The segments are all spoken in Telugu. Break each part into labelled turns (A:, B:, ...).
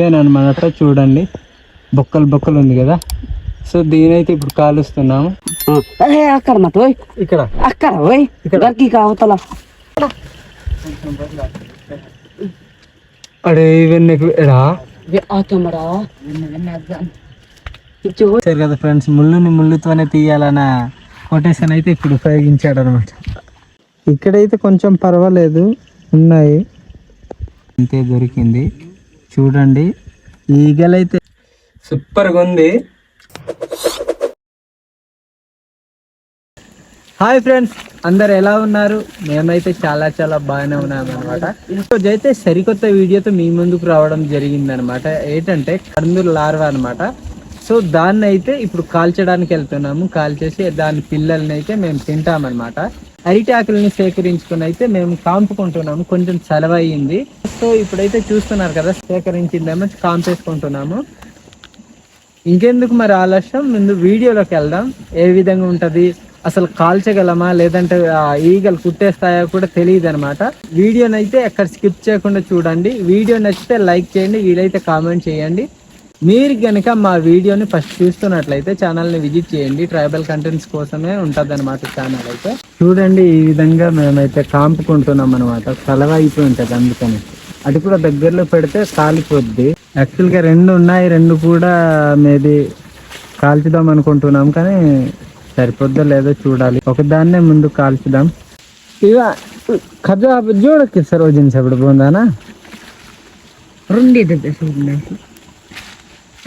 A: ఇదేనమాట చూడండి. బొక్కలు బొక్కలు ఉంది కదా. సో దీనైతే ఇప్పుడు కాలుస్తున్నాము.
B: అక్కడ మాట
A: ఇక్కడ.
B: అక్కడ
A: ఇక్కడ.
B: గంకి కావతల
A: అడే ఇవన్నీ ఎడా?
B: ఆతమరా
A: సరే కదా ఫ్రెండ్స్ ముళ్ళుని ముళ్ళుతోనే తీయాలన్న కొటేషన్ అయితే ఇప్పుడు ఉపయోగించాడు అనమాట ఇక్కడైతే కొంచెం పర్వాలేదు ఉన్నాయి. అంతే దొరికింది. చూడండి. ఈగలైతే సూపర్గా ఉంది. హాయ్ ఫ్రెండ్స్ అందరు ఎలా ఉన్నారు? మేమైతే చాలా చాలా బాగానే ఉన్నాం అనమాట ఈరోజు అయితే సరికొత్త వీడియోతో మీ ముందుకు రావడం జరిగింది అనమాట ఏంటంటే కందూరు లార్వా అనమాట సో దాన్ని అయితే ఇప్పుడు కాల్చడానికి వెళ్తున్నాము. కాల్చేసి దాని పిల్లల్ని అయితే మేము తింటామన్నమాట. అరిటి సేకరించుకుని అయితే మేము కాంపుకుంటున్నాము. కొంచెం చలవ అయ్యింది సో ఇప్పుడైతే చూస్తున్నారు కదా సేకరించిందేమో కాంపేసుకుంటున్నాము. ఇంకెందుకు మరి ఆలస్యం? ముందు వీడియోలోకి వెళ్దాం. ఏ విధంగా ఉంటుంది? అసలు కాల్చగలమా? లేదంటే ఈగలు కుట్టేస్తాయా కూడా తెలియదు అనమాట వీడియోనైతే ఎక్కడ స్కిప్ చేయకుండా చూడండి. వీడియో నచ్చితే లైక్ చేయండి వీలైతే కామెంట్ చేయండి. మీరు కనుక మా వీడియోని ఫస్ట్ చూస్తున్నట్లయితే ఛానల్ని విజిట్ చేయండి. ట్రైబల్ కంటెంట్స్ కోసమే ఉంటుంది అనమాట ఛానల్ అయితే. చూడండి ఈ విధంగా మేమైతే కాంపుకుంటున్నాం అనమాట సెలవు అయిపోయింటుంది అందుకని. అది కూడా దగ్గరలో పెడితే కాలిపోద్ది. యాక్చువల్గా రెండు ఉన్నాయి రెండు కూడా మేబీ కాల్చుదాం అనుకుంటున్నాం కానీ సరిపోద్దో లేదో చూడాలి. ఒకదాన్నే ముందు కాల్చుదాం. ఇక ఖర్జా జోడకి సరోజన్
B: చెప్పడు పోందానా
A: రెండు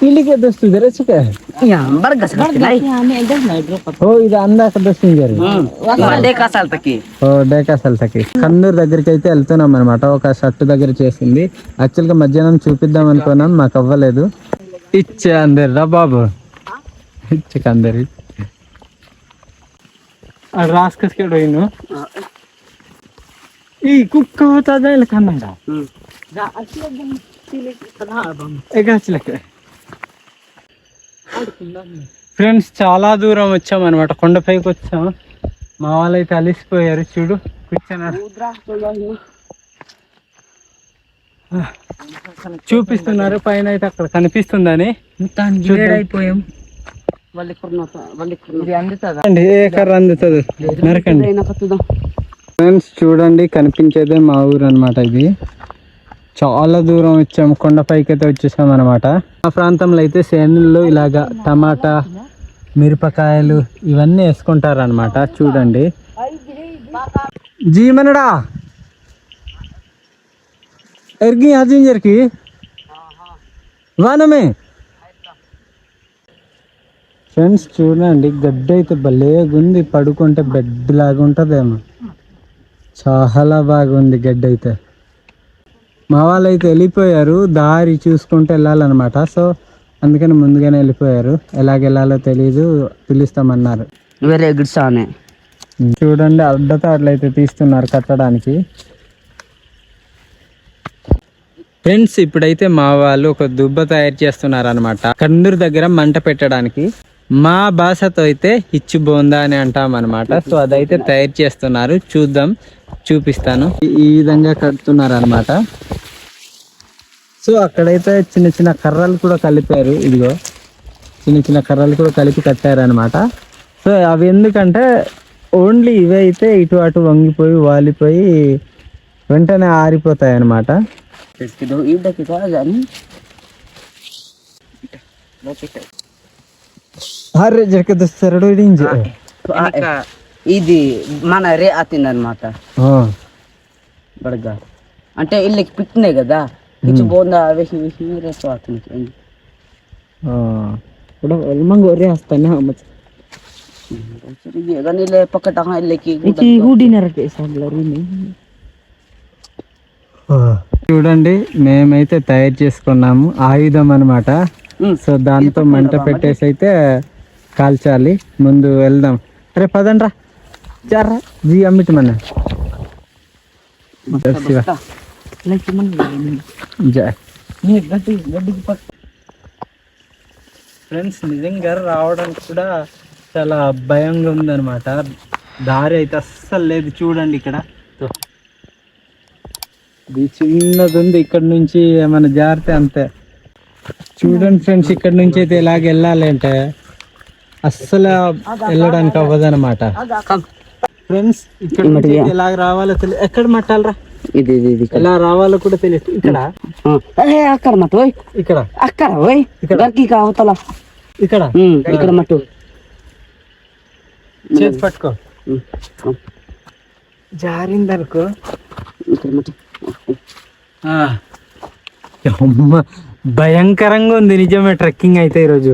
A: ఇంకా
B: యా బర్గస్ కట్టినాయి
A: ఓ ఇది అందాక దస్తుంది ఓ డేకాసల్తకి కన్నూరు దగ్గరికి అయితే వెళ్తున్నాం అనమాట ఒక షర్ట్ దగ్గర చేసింది. యాక్చువల్గా మధ్యాహ్నం చూపిద్దాం అనుకున్నాం మాకు అవ్వలేదు. ఇచ్చే అందరి రా బాబు. ఇచ్చే అందరి. రాసుకొచ్చుకోడు పోయిను ఈ కుక్క అవుతుందా ఇలా కన్నాడా ఫ్రెండ్స్ చాలా దూరం వచ్చాం అనమాట కొండపైకి వచ్చాం. మా వాళ్ళు అయితే అలిసిపోయారు. చూడు కూర్చున్నారు. చూపిస్తున్నారు. పైన అయితే అక్కడ కనిపిస్తుందని.
B: అయిపోయాం అందుతుందా?
A: నరకండి. ఫ్రెండ్స్ చూడండి కనిపించేదే మా ఊరు అనమాట ఇది. చాలా దూరం వచ్చాము. కొండపైకి అయితే వచ్చేసాం అనమాట ఆ ప్రాంతంలో అయితే సేనుల్లో ఇలాగా టమాటా మిరపకాయలు ఇవన్నీ వేసుకుంటారు అనమాట చూడండి. జీమనడా? ఎరిగి అజింజర్కి వానమే? ఫ్రెండ్స్ చూడండి. గడ్డి అయితే భలేగుంది పడుకుంటే బెడ్ లాగా ఉంటుందేమో చాలా బాగుంది గడ్డ అయితే. మా వాళ్ళు అయితే వెళ్ళిపోయారు దారి చూసుకుంటూ వెళ్ళాలన్నమాట. సో అందుకని ముందుగానే వెళ్ళిపోయారు. ఎలాగ వెళ్ళాలో తెలియదు పిలుస్తామన్నారు.
B: Very good Sane.
A: చూడండి అడ్డతాడులు అయితే తీస్తున్నారు కట్టడానికి. ఫ్రెండ్స్ ఇప్పుడైతే మా వాళ్ళు ఒక దుబ్బ తయారు చేస్తున్నారు అనమాట కందూరు దగ్గర మంట పెట్టడానికి. మా భాషతో అయితే హిచ్చు బోందా అని అంటాం అనమాట సో అదైతే తయారు చేస్తున్నారు చూద్దాం చూపిస్తాను ఈ- విధంగా కడుతున్నారు అనమాట సో అక్కడైతే చిన్న చిన్న కర్రలు కూడా కలిపారు ఇదిగో చిన్న చిన్న కర్రలు కూడా కలిపి కట్టారనమాట సో అవి ఎందుకంటే ఓన్లీ ఇవే అయితే ఇటు అటు వంగిపోయి వాలిపోయి వెంటనే ఆరిపోతాయి అనమాట
B: ఈడకి
A: అరే జరకదొస్తాడు ఇంజ
B: ఇది మన రే అతిందనమాట బడగా అంటే ఇళ్ళకి పిట్టినాయి కదా ఇచ్చి బోందా వేసి వేసి రేసు అతనికి
A: మంగో రే వస్తానే
B: కానీ ఇల్లే పక్కట ఇళ్ళకి
A: చూడండి మేమైతే తయారు చేసుకున్నాము ఆయుధం అన్నమాట సో దాంతో మంట పెట్టేసి అయితే కాల్చాలి. ముందు వెళ్దాం. రే పదండ్రా.
B: జర్రా.
A: జీ
B: అమ్మిటి మన
A: ఫ్రెండ్స్ నిజంగా రావడానికి కూడా చాలా భయంగా ఉందన్నమాట. దారి అయితే అస్సలు లేదు. చూడండి ఇక్కడ. చిన్నది ఉంది ఇక్కడ నుంచి ఏమైనా జారితే అంతే. చూడండి ఫ్రెండ్స్ ఇక్కడ నుంచి అయితే ఎలాగ వెళ్ళాలి అంటే అస్సలు వెళ్ళడానికి అవ్వదు అనమాట ఫ్రెండ్స్ ఇక్కడ ఎలాగ రావాలో తెలియదు ఎక్కడ మట్టాలరా
B: ఇది
A: ఎలా రావాలో కూడా తెలియదు. ఇక్కడ?
B: అక్కడ మట్టు
A: ఇక్కడ.
B: అక్కడ ఓయ్.
A: ఇక్కడ.
B: కావతల
A: ఇక్కడ?
B: ఇక్కడ మట్టు.
A: చేతి పట్టుకో. జారిందనుకో.
B: ఇక్కడ
A: అమ్మ భయంకరంగా ఉంది నిజమే ట్రెక్కింగ్ అయితే ఈరోజు.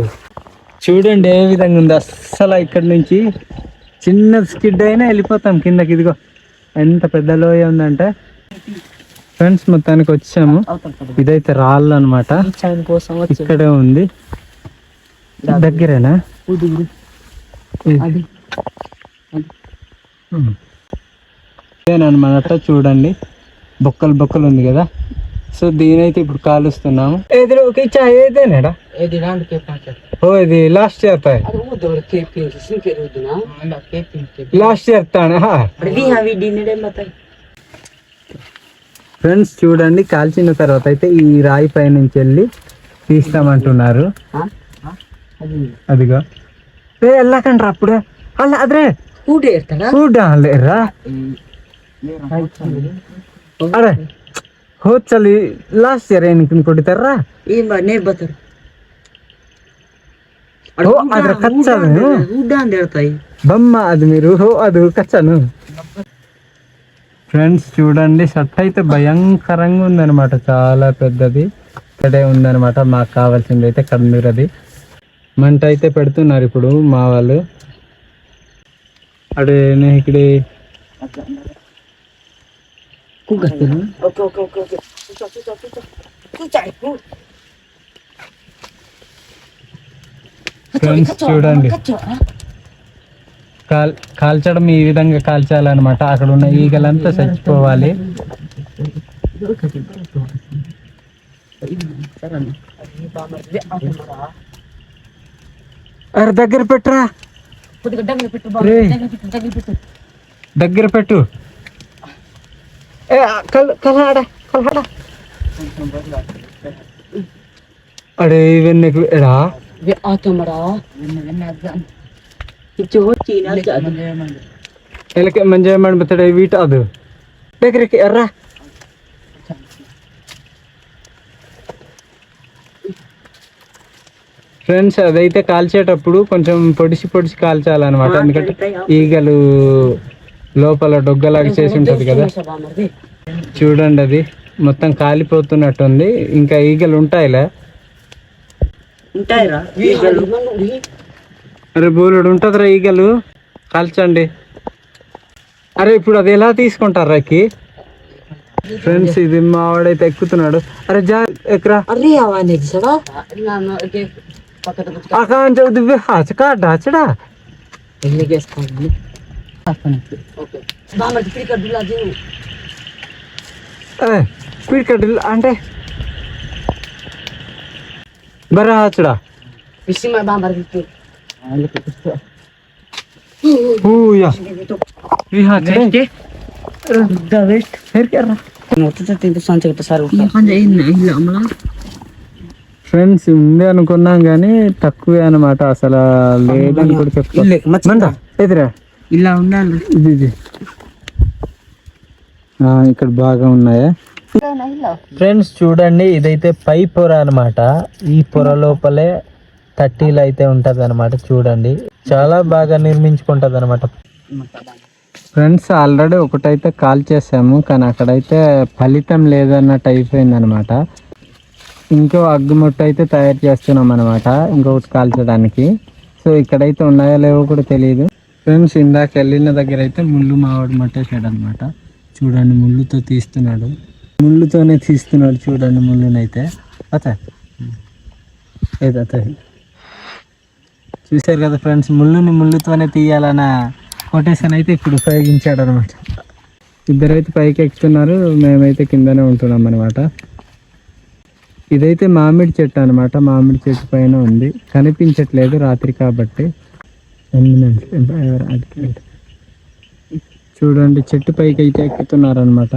A: చూడండి ఏ విధంగా ఉంది. అస్సలు ఇక్కడ నుంచి చిన్న స్కిడ్ అయినా వెళ్ళిపోతాం కిందకి. ఇదిగో ఎంత పెద్ద లోయ ఉందంటే. ఫ్రెండ్స్ మొత్తానికి వచ్చాము. ఇదైతే రాళ్ళు అనమాట ఇక్కడే ఉంది. దగ్గరేనా? ఇదేనమాట చూడండి. బొక్కలు బొక్కలు ఉంది కదా. సో దీనైతే ఇప్పుడు కాలుస్తున్నాము. ఎదురుకి చాయ్
B: అయితేనేడా
A: ఓ ఇది
B: last year last year
A: friends చూడండి కాల్చిన తర్వాత అయితే ఈ రాయి పై నుంచి వెళ్ళి తీస్తామంటున్నారు. అదిగో. ఏ వెళ్ళకండి అప్పుడు.
B: అలా అదరే
A: ఊడ లేరా? అరే. ಹೋದ್ ಸಲಿ ಲಾಸ್ಟ್ ಇಯರ್ ಏನಕ್ಕೆ ಕೊಟ್ಟಿತಾರ
B: ಏನ್ ನೀರ್ ಬರ್ತಾರ.
A: బొమ్మ అది మీరు హో అది కచ్చాను ఫ్రెండ్స్ చూడండి షర్ట్ అయితే భయంకరంగా ఉందన్నమాట చాలా పెద్దది. ఇక్కడే ఉందన్నమాట మాకు కావాల్సింది అయితే కన్నూరది మంట అయితే పెడుతున్నారు ఇప్పుడు మా వాళ్ళు అడే ఇక్కడ
B: aku gak tahu. Oke oke oke oke. Susah susah susah.
A: Susah itu. Friends చూడండి. కాల్ కాల్చడం ఈ విధంగా కాల్చాలన్నమాట. అక్కడ ఉన్న ఈగలంతా చచ్చిపోవాలి. దగ్గర పెట్టురా.
B: దగ్గర పెట్టు. దగ్గర పెట్టు దగ్గర పెట్టు
A: ఏ కల్ కలహాడ కలహాడ అడే ఇవన్నీ ఎడా
B: వే ఆతో మరా వెన్న వెన్న అద్దం ఇచ్చు వచ్చి నల్జ
A: ఎలక మంజ ಮಾಡ್ಬಿಡ್ತಾಳೆ వీట ಅದು దగ్గరికి ఎర్రా ఫ్రెండ్స్ అదైతే కాల్చేటప్పుడు కొంచెం పొడిసి పొడిసి కాల్చాలన్నమాట ఎందుకంటే ఈగలు లోపల డొగ్గలాగా చేసి ఉంటది కదా? చూడండి అది. మొత్తం కాలిపోతున్నట్టుంది. ఇంకా ఈగలు ఉంటాయిలే.
B: ఉంటాయిరా?
A: అరే బోలుడు ఉంటుందిరా ఈగలు? కాల్చండి. అరే ఇప్పుడు అది ఎలా తీసుకుంటారా ఫ్రెండ్స్ ఇది మా వాడైతే ఎక్కుతున్నాడు. అరే జా ఎక్కరా
B: అరే
A: పిడికడ్డులు అంటే
B: బర్రా
A: ఫ్రెండ్స్ ఉంది అనుకున్నాం కానీ తక్కువే అనమాట అసలు లేదని కూడా చెప్తా ఎదురా?
B: ఇలా ఉండాలి.
A: ఇది ఇది. ఇక్కడ బాగా ఉన్నాయా? ఫ్రెండ్స్ చూడండి ఇదైతే పై పొర అనమాట ఈ పొర లోపలే థర్టీలు అయితే ఉంటది అనమాట చూడండి. చాలా బాగా నిర్మించుకుంటది అనమాట ఫ్రెండ్స్ ఆల్రెడీ ఒకటైతే కాల్ చేసాము కానీ అక్కడైతే ఫలితం లేదన్నట్టు అయిపోయింది అనమాట ఇంకో అగ్గుమొట్టు అయితే తయారు చేస్తున్నాం అనమాట ఇంకొకటి కాల్చడానికి. సో ఇక్కడైతే ఉన్నాయో లేవో కూడా తెలియదు. ఫ్రెండ్స్ ఇందాక వెళ్ళిన దగ్గర అయితే ముళ్ళు మావాడు మట్టేశాడు అనమాట చూడండి ముళ్ళుతో తీస్తున్నాడు. ముళ్ళుతోనే తీస్తున్నాడు చూడండి ముళ్ళునైతే. అత ఏదత చూశారు కదా ఫ్రెండ్స్ ముళ్ళుని ముళ్ళుతోనే తీయాలన్న కొటేషన్ అయితే ఇప్పుడు ఉపయోగించాడు అనమాట ఇద్దరైతే పైకి ఎక్కుతున్నారు మేమైతే కిందనే ఉంటున్నాం అనమాట ఇదైతే మామిడి చెట్టు అనమాట మామిడి చెట్టు పైన ఉంది. కనిపించట్లేదు రాత్రి కాబట్టి. చూడండి చెట్టు పైకి అయితే ఎక్కుతున్నారు అనమాట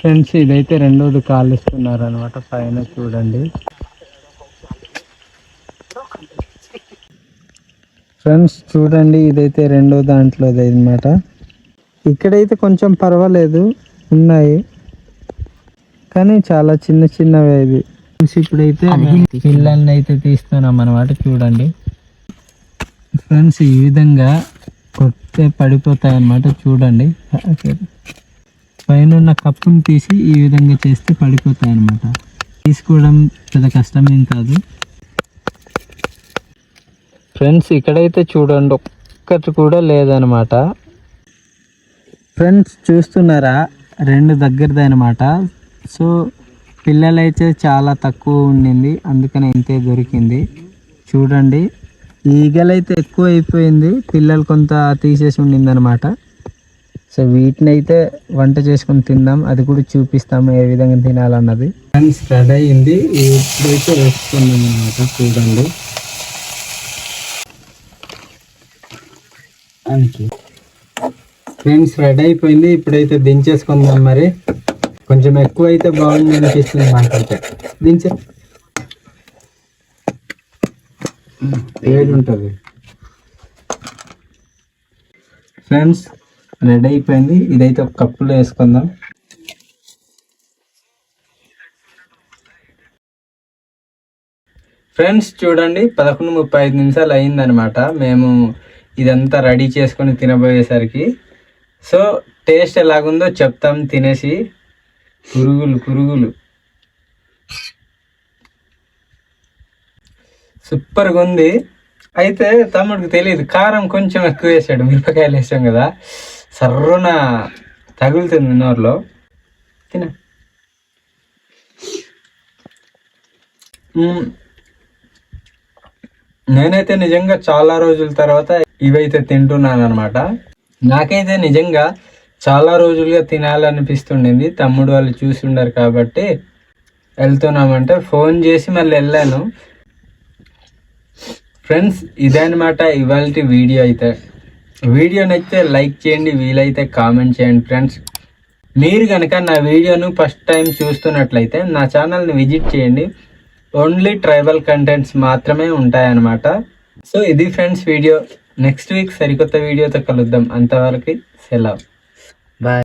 A: ఫ్రెండ్స్ ఇదైతే రెండోది కాలు ఇస్తున్నారు అనమాట పైన చూడండి. ఫ్రెండ్స్ చూడండి ఇదైతే రెండో దాంట్లోది అనమాట ఇక్కడైతే కొంచెం పర్వాలేదు ఉన్నాయి. కానీ చాలా చిన్న చిన్నవి ఫ్రెండ్స్ ఇప్పుడైతే పిల్లల్ని అయితే తీస్తున్నాం అనమాట చూడండి. ఫ్రెండ్స్ ఈ విధంగా కొట్టే పడిపోతాయి అన్నమాట చూడండి. పైన ఉన్న కప్పుని తీసి ఈ విధంగా చేస్తే పడిపోతాయి అన్నమాట తీసుకోవడం పెద్ద కష్టమేం కాదు. ఫ్రెండ్స్ ఇక్కడైతే చూడండి ఒక్కటి కూడా లేదనమాట ఫ్రెండ్స్ చూస్తున్నారా? రెండు దగ్గరది అనమాట సో పిల్లలైతే చాలా తక్కువ ఉండింది. అందుకనే ఇంతే దొరికింది. చూడండి. ఈగలైతే ఎక్కువ అయిపోయింది పిల్లలు కొంత తీసేసి ఉండింది అనమాట సో వీటిని అయితే వంట చేసుకొని తిందాం. అది కూడా చూపిస్తాము ఏ విధంగా తినాలన్నది. ఫ్రెండ్స్ రెడీ అయింది. ఇప్పుడైతే వేసుకున్నాం అనమాట చూడండి. ఫ్రెండ్స్ రెడీ అయిపోయింది. ఇప్పుడైతే దించేసుకుందాం మరి. కొంచెం ఎక్కువ అయితే బాగుంది అనిపిస్తుంది నాకైతే దించే. ఏది ఉంటుంది ఫ్రెండ్స్ రెడీ అయిపోయింది. ఇదైతే ఒక కప్పులో వేసుకుందాం. ఫ్రెండ్స్ చూడండి పదకొండు ముప్పై ఐదు నిమిషాలు అయిందనమాట మేము ఇదంతా రెడీ చేసుకొని తినబోయేసరికి. సో టేస్ట్ ఎలాగుందో చెప్తాం తినేసి. పురుగులు పురుగులు. సూపర్గా ఉంది. అయితే తమ్ముడికి తెలియదు కారం కొంచెం ఎక్కువ వేసాడు. మిరపకాయలు వేసాం కదా. సర్రున తగులుతుంది నోరులో తిన. నేనైతే నిజంగా చాలా రోజుల తర్వాత ఇవైతే తింటున్నాను అనమాట నాకైతే నిజంగా చాలా రోజులుగా తినాలనిపిస్తుండింది. తమ్ముడు వాళ్ళు చూసి ఉండరు కాబట్టి వెళ్తున్నామంటే ఫోన్ చేసి మళ్ళీ వెళ్ళాను. ఫ్రెండ్స్ ఇదనమాట ఇవాళ వీడియో అయితే. వీడియో నచ్చితే లైక్ చేయండి వీలైతే కామెంట్ చేయండి ఫ్రెండ్స్. మీరు కనుక నా వీడియోను ఫస్ట్ టైం చూస్తున్నట్లయితే నా ఛానల్ని విజిట్ చేయండి. ఓన్లీ ట్రైబల్ కంటెంట్స్ మాత్రమే ఉంటాయన్నమాట. సో ఇది ఫ్రెండ్స్ వీడియో. నెక్స్ట్ వీక్ సరికొత్త వీడియోతో కలుద్దాం. అంతవరకు సెలవు. బాయ్